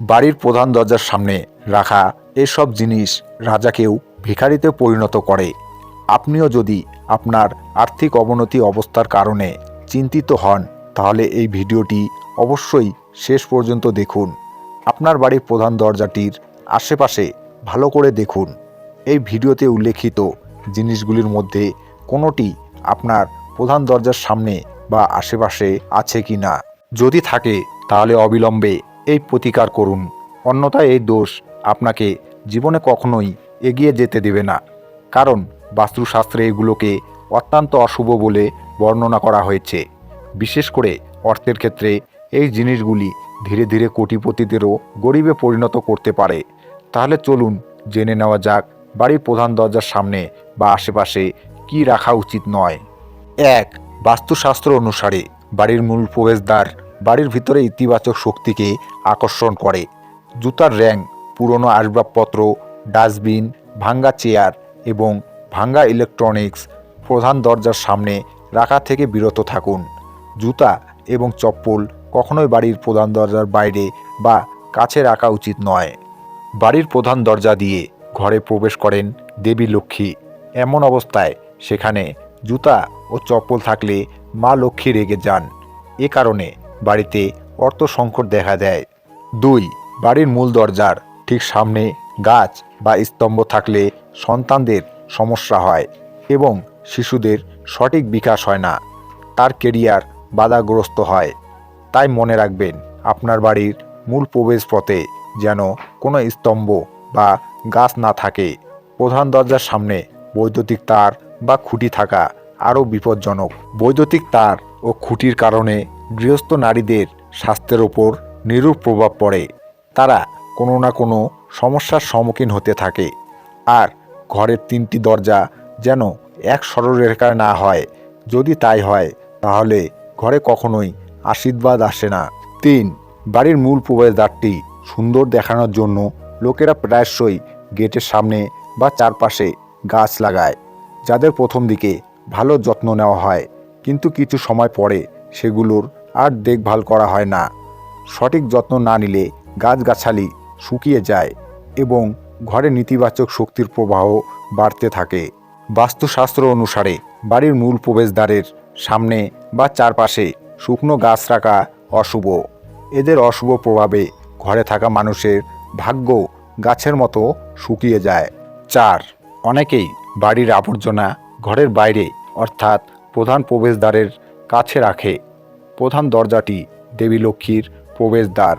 বাড়ির প্রধান দরজার সামনে রাখা এসব জিনিস রাজাকেও ভিখারিতে পরিণত করে। আপনিও যদি আপনার আর্থিক অবনতি অবস্থার কারণে চিন্তিত হন, তাহলে এই ভিডিওটি অবশ্যই শেষ পর্যন্ত দেখুন। আপনার বাড়ির প্রধান দরজাটির আশেপাশে ভালো করে দেখুন। এই ভিডিওতে উল্লেখিত জিনিসগুলির মধ্যে কোনোটি আপনার প্রধান দরজার সামনে বা আশেপাশে আছে কি না যদি থাকে, তাহলে অবিলম্বে এই প্রতিকার করুন। অন্যথায় এই দোষ আপনাকে জীবনে কখনোই এগিয়ে যেতে দেবে না। কারণ বাস্তুশাস্ত্রে এগুলোকে অত্যন্ত অশুভ বলে বর্ণনা করা হয়েছে। বিশেষ করে অর্থের ক্ষেত্রে এই জিনিসগুলি ধীরে ধীরে কোটিপতিদেরও গরিবে পরিণত করতে পারে। তাহলে চলুন জেনে নেওয়া যাক বাড়ির প্রধান দরজার সামনে বা আশেপাশে কি রাখা উচিত নয়। এক, বাস্তুশাস্ত্র অনুসারে বাড়ির মূল প্রবেশদ্বার বাড়ির ভিতরে ইতিবাচক শক্তিকে আকর্ষণ করে। জুতার র্যাং, পুরনো আসবাবপত্র, ডাস্টবিন, ভাঙ্গা চেয়ার এবং ভাঙ্গা ইলেকট্রনিক্স প্রধান দরজার সামনে রাখা থেকে বিরত থাকুন। জুতা এবং চপ্পল কখনোই বাড়ির প্রধান দরজার বাইরে বা কাছে রাখা উচিত নয়। বাড়ির প্রধান দরজা দিয়ে ঘরে প্রবেশ করেন দেবী লক্ষ্মী। এমন অবস্থায় সেখানে জুতা ও চপ্পল থাকলে মা লক্ষ্মী রেগে যান। এ কারণে বাড়িতে অর্থ সংকট দেখা দেয়। দুই, বাড়ির মূল দরজার ঠিক সামনে গাছ বা স্তম্ভ থাকলে সন্তানদের সমস্যা হয় এবং শিশুদের সঠিক বিকাশ হয় না। তার কেরিয়ার বাধাগ্রস্ত হয়। তাই মনে রাখবেন, আপনার বাড়ির মূল প্রবেশপথে যেন কোনো স্তম্ভ বা গাছ না থাকে। প্রধান দরজার সামনে বৈদ্যুতিক তার বা খুঁটি থাকা আরও বিপজ্জনক। বৈদ্যুতিক তার ও খুঁটির কারণে গৃহস্থ নারীদের স্বাস্থ্যের ওপর নিরূপ প্রভাব পড়ে। তারা কোনো না কোনো সমস্যার সম্মুখীন হতে থাকে। আর ঘরের তিনটি দরজা যেন এক সরলরেখায় না হয়। যদি তাই হয়, তাহলে ঘরে কখনোই আশীর্বাদ আসে না। তিন, বাড়ির মূল প্রবেশদ্বারটি সুন্দর দেখানোর জন্য লোকেরা প্রায়শই গেটের সামনে বা চারপাশে গাছ লাগায়, যাদের প্রথম দিকে ভালো যত্ন নেওয়া হয়। কিন্তু কিছু সময় পরে সেগুলোর আর দেখভাল করা হয় না। সঠিক যত্ন না নিলে গাছগাছালি শুকিয়ে যায় এবং ঘরে নেতিবাচক শক্তির প্রবাহ বাড়তে থাকে। বাস্তুশাস্ত্র অনুসারে বাড়ির মূল প্রবেশদ্বারের সামনে বা চারপাশে শুকনো গাছ রাখা অশুভ। এদের অশুভ প্রভাবে ঘরে থাকা মানুষের ভাগ্য গাছের মতো শুকিয়ে যায়। চার, অনেকেই বাড়ির আবর্জনা ঘরের বাইরে অর্থাৎ প্রধান প্রবেশদ্বারের কাছে রাখে। প্রধান দরজাটি দেবী লক্ষ্মীর প্রবেশদ্বার।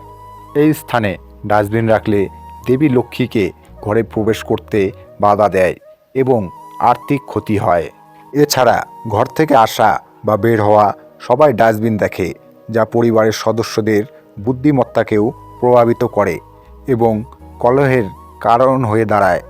এই স্থানে ডাস্টবিন রাখলে দেবী লক্ষ্মীকে ঘরে প্রবেশ করতে বাধা দেয় এবং আর্থিক ক্ষতি হয়। এছাড়া ঘর থেকে আসা বা বের হওয়া সবাই ডাস্টবিন দেখে, যা পরিবারের সদস্যদের বুদ্ধিমত্তাকেও প্রভাবিত করে এবং কলহের কারণ হয়ে দাঁড়ায়।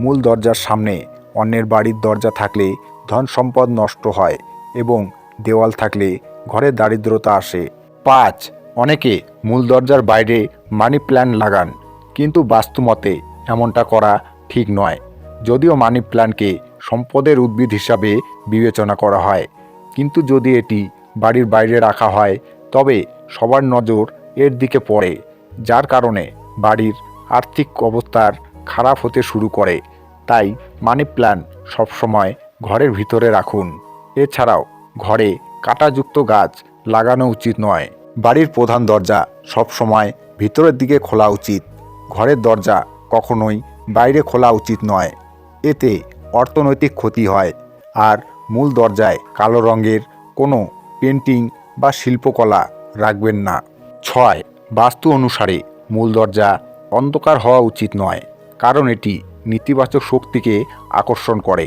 মূল দরজার সামনে অন্যের বাড়ির দরজা থাকলে ধন সম্পদ নষ্ট হয় এবং দেওয়াল থাকলে ঘরে দারিদ্রতা আসে। পাঁচ, অনেকে মূল দরজার বাইরে মানি প্ল্যান্ট লাগান, কিন্তু বাস্তুমতে এমনটা করা ঠিক নয়। যদিও মানি প্ল্যান্টকে সম্পদের উদ্ভিদ হিসাবে বিবেচনা করা হয়, কিন্তু যদি এটি বাড়ির বাইরে রাখা হয়, তবে সবার নজর এর দিকে পড়ে, যার কারণে বাড়ির আর্থিক অবস্থার খারাপ হতে শুরু করে। তাই মানি প্ল্যান্ট সবসময় ঘরের ভিতরে রাখুন। এছাড়াও ঘরে কাঁটাযুক্ত গাছ লাগানো উচিত নয়। বাড়ির প্রধান দরজা সবসময় ভিতরের দিকে খোলা উচিত। ঘরের দরজা কখনোই বাইরে খোলা উচিত নয়। এতে অর্থনৈতিক ক্ষতি হয়। আর মূল দরজায় কালো রঙের কোনো পেন্টিং বা শিল্পকলা রাখবেন না। ছয়, বাস্তু অনুসারে মূল দরজা অন্ধকার হওয়া উচিত নয়, কারণ এটি নেতিবাচক শক্তিকে আকর্ষণ করে,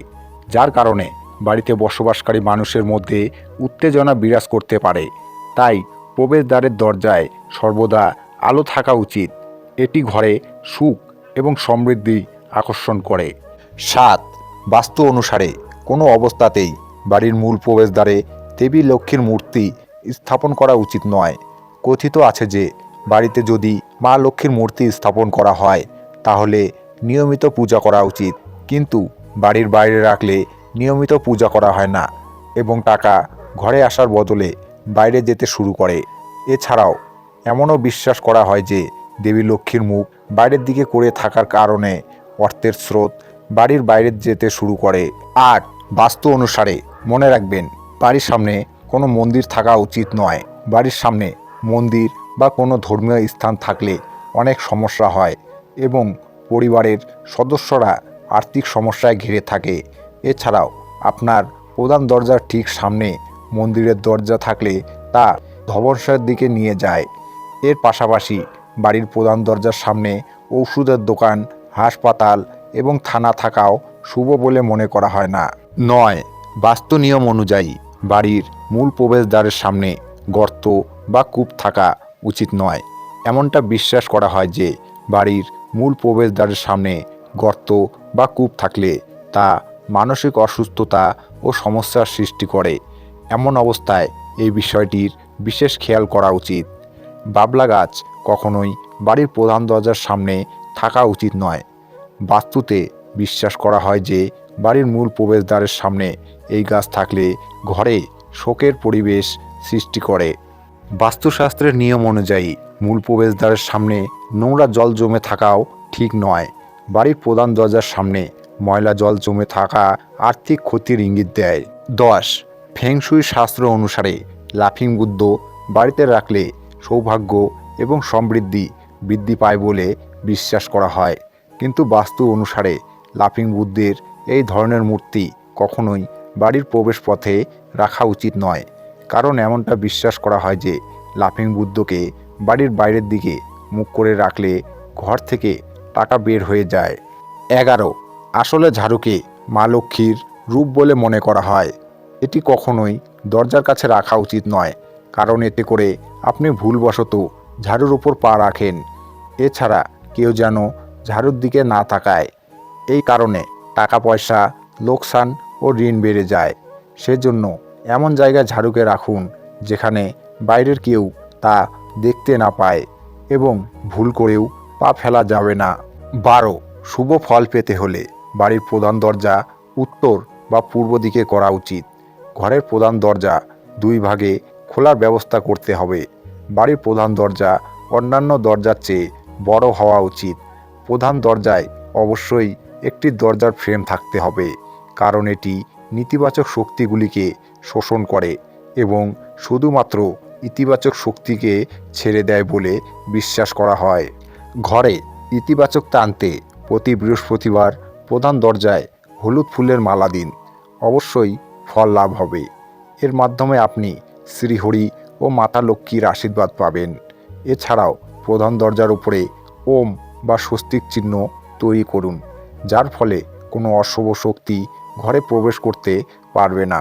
যার কারণে বাড়িতে বসবাসকারী মানুষের মধ্যে উত্তেজনা বিরাজ করতে পারে। তাই প্রবেশদ্বারের দরজায় সর্বদা আলো থাকা উচিত। এটি ঘরে সুখ এবং সমৃদ্ধি আকর্ষণ করে। সাত, বাস্তু অনুসারে কোনো অবস্থাতেই বাড়ির মূল প্রবেশদ্বারে দেবী লক্ষ্মীর মূর্তি স্থাপন করা উচিত নয়। কথিত আছে যে, বাড়িতে যদি মা লক্ষ্মীর মূর্তি স্থাপন করা হয়, তাহলে নিয়মিত পূজা করা উচিত। কিন্তু বাড়ির বাইরে রাখলে নিয়মিত পূজা করা হয় না এবং টাকা ঘরে আসার বদলে বাইরে যেতে শুরু করে। এছাড়াও এমনও বিশ্বাস করা হয় যে দেবী লক্ষ্মীর মুখ বাইরের দিকে করে থাকার কারণে অর্থের স্রোত বাড়ির বাইরে যেতে শুরু করে। আট বাস্তু অনুসারে মনে রাখবেন, বাড়ির সামনে কোনো মন্দির থাকা উচিত নয়। বাড়ির সামনে মন্দির বা কোনো ধর্মীয় স্থান থাকলে অনেক সমস্যা হয় এবং পরিবারের সদস্যরা আর্থিক সমস্যায় ঘিরে থাকে। এছাড়াও আপনার প্রধান দরজার ঠিক সামনে মন্দিরের দরজা থাকলে তা ধ্বংসের দিকে নিয়ে যায়। এর পাশাপাশি বাড়ির প্রধান দরজার সামনে ঔষধের দোকান, হাসপাতাল এবং থানা থাকাও শুভ বলে মনে করা হয় না। নয়, বাস্তু নিয়ম অনুযায়ী বাড়ির মূল প্রবেশদ্বারের সামনে গর্ত বা কূপ থাকা উচিত নয়। এমনটা বিশ্বাস করা হয় যে বাড়ির মূল প্রবেশদ্বারের সামনে গর্ত বা কূপ থাকলে তা মানসিক অসুস্থতা ও সমস্যার সৃষ্টি করে। এমন অবস্থায় এই বিষয়টির বিশেষ খেয়াল করা উচিত। বাবলা গাছ কখনোই বাড়ির প্রধান দরজার সামনে থাকা উচিত নয়। বাস্তুতে বিশ্বাস করা হয় যে, বাড়ির মূল প্রবেশদ্বারের সামনে এই গাছ থাকলে ঘরে শোকের পরিবেশ সৃষ্টি করে। বাস্তুশাস্ত্রের নিয়ম অনুযায়ী মূল প্রবেশদ্বারের সামনে নোংরা জল জমে থাকাও ঠিক নয়। বাড়ির প্রধান দরজার সামনে ময়লা জল জমে থাকা আর্থিক ক্ষতির ইঙ্গিত দেয়। দশ ফেংশুই শাস্ত্র অনুসারে লাফিং বুদ্ধ বাড়িতে রাখলে সৌভাগ্য এবং সমৃদ্ধি বৃদ্ধি পায় বলে বিশ্বাস করা হয়। কিন্তু বাস্তু অনুসারে লাফিং বুদ্ধের এই ধরনের মূর্তি কখনোই বাড়ির প্রবেশপথে রাখা উচিত নয়। কারণ এমনটা বিশ্বাস করা হয় যে লাফিং বুদ্ধকে বাড়ির বাইরের দিকে মুখ করে রাখলে ঘর থেকে টাকা বের হয়ে যায়। এগারো আসলে ঝাড়ুকে মা লক্ষ্মীর রূপ বলে মনে করা হয়। এটি কখনোই দরজার কাছে রাখা উচিত নয়, কারণ এতে করে আপনি ভুলবশত ঝাড়ুর উপর পা রাখেন। এছাড়া কেউ যেন ঝাড়ুর দিকে না তাকায়। এই কারণে টাকা পয়সা লোকসান ও ঋণ বেড়ে যায়। সেজন্য এমন জায়গায় ঝাড়ুকে রাখুন, যেখানে বাইরের কেউ তা দেখতে না পায় এবং ভুল করেও পা ফেলা যাবে না। বারো, শুভ ফল পেতে হলে। বাড়ির প্রধান দরজা উত্তর বা পূর্ব দিকে করা উচিত। ঘরের প্রধান দরজা দুই ভাগে খোলার ব্যবস্থা করতে হবে। বাড়ির প্রধান দরজা অন্যান্য দরজার চেয়ে বড় হওয়া উচিত। প্রধান দরজায় অবশ্যই একটি দরজার ফ্রেম থাকতে হবে, কারণ এটি নেতিবাচক শক্তিগুলিকে শোষণ করে এবং শুধুমাত্র ইতিবাচক শক্তিকে ছেড়ে দেয় বলে বিশ্বাস করা হয়। ঘরে ইতিবাচক টানতে প্রতি বৃহস্পতিবার প্রধান দরজায় হলুদ ফুলের মালা দিন। অবশ্যই ফল লাভ হবে। এর মাধ্যমে আপনি শ্রীহরি ও মাতা লক্ষ্মীর আশীর্বাদ পাবেন। এছাড়াও প্রধান দরজার উপরে ওম বা স্বস্তিক চিহ্ন তৈরি করুন, যার ফলে কোনো অশুভ শক্তি ঘরে প্রবেশ করতে পারবে না।